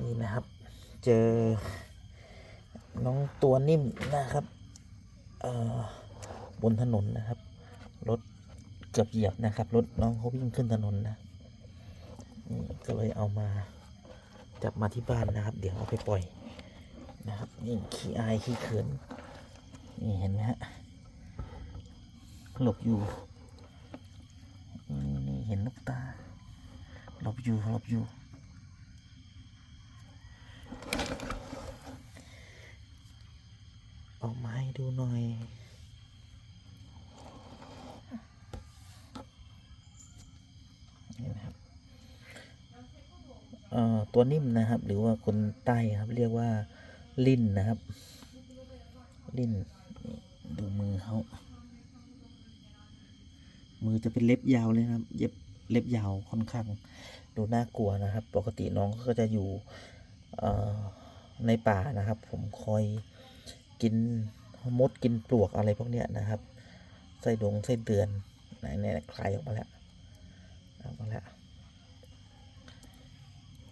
นี่นะครับ เจอ น้องตัวนิ่มนะครับบนถนนนะครับ รถเกือบเหยียบนะครับ รถน้องเขาวิ่งขึ้นถนนนะนี่ก็เลยเอามาจับมาที่บ้านนะครับ เดี๋ยวเอาไปปล่อยนะครับนี่ขี้อายขี้เขินนี่เห็นไหมฮะหลบอยู่นี่นี่เห็นลูกตาหลบอยู่หลบอยู่ ออก มาให้ดูหน่อย นี่นะครับตัวนิ่มนะครับ หรือว่าคนใต้ครับ เรียกว่าลิ้นนะครับ ลิ้นดูมือเขามือจะเป็นเล็บยาวเลยนะครับ เย็บเล็บยาวค่อนข้างดูน่ากลัวนะครับ ปกติน้องก็จะอยู่ในป่านะครับ ผมคอย กินมดกินปลวกอะไรพวกเนี้ยนะครับ ไส้ดงไส้เดือนไหนเนี่ยคลายออกมาแล้วออกมาแล้ว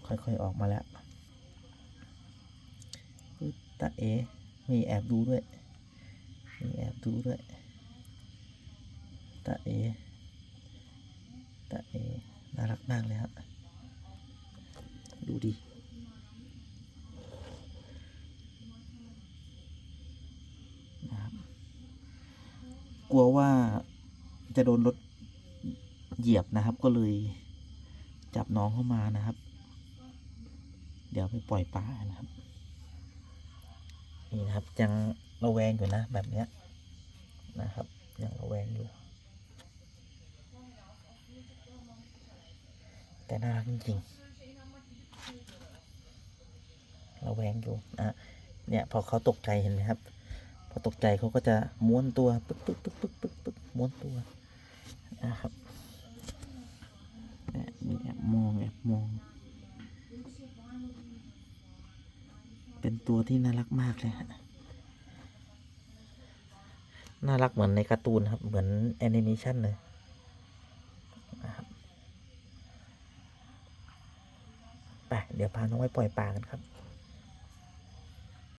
ค่อยๆออกมาแล้วตาเอ มีแอบดูด้วย มีแอบดูด้วยตาเอตาเอ น่ารักมากเลยครับ ดูดิ นะครับ กลัวว่าจะโดนรถเหยียบนะครับ ก็เลยจับน้องเข้ามานะครับ เดี๋ยวไปปล่อยป่านะครับ นี่นะครับยังระแวงอยู่นะแบบเนี้ยนะครับยังระแวงอยู่ แต่น่ารักจริงระแวงอยู่นะเนี่ยพอเขาตกใจเห็นไหมครับ พอตกใจเขาก็จะม้วนตัวปึ๊กปึ๊กปึ๊กปึ๊กปึ๊กปึ๊กม้วนตัวนะครับเนี่ยมีแอบมองแอบมอง เป็นตัวที่น่ารักมากเลยฮะน่ารักเหมือนในการ์ตูนครับ เหมือนแอนิเมชันเลยนะครับไปเดี๋ยวพาน้องไปปล่อยปลากันครับ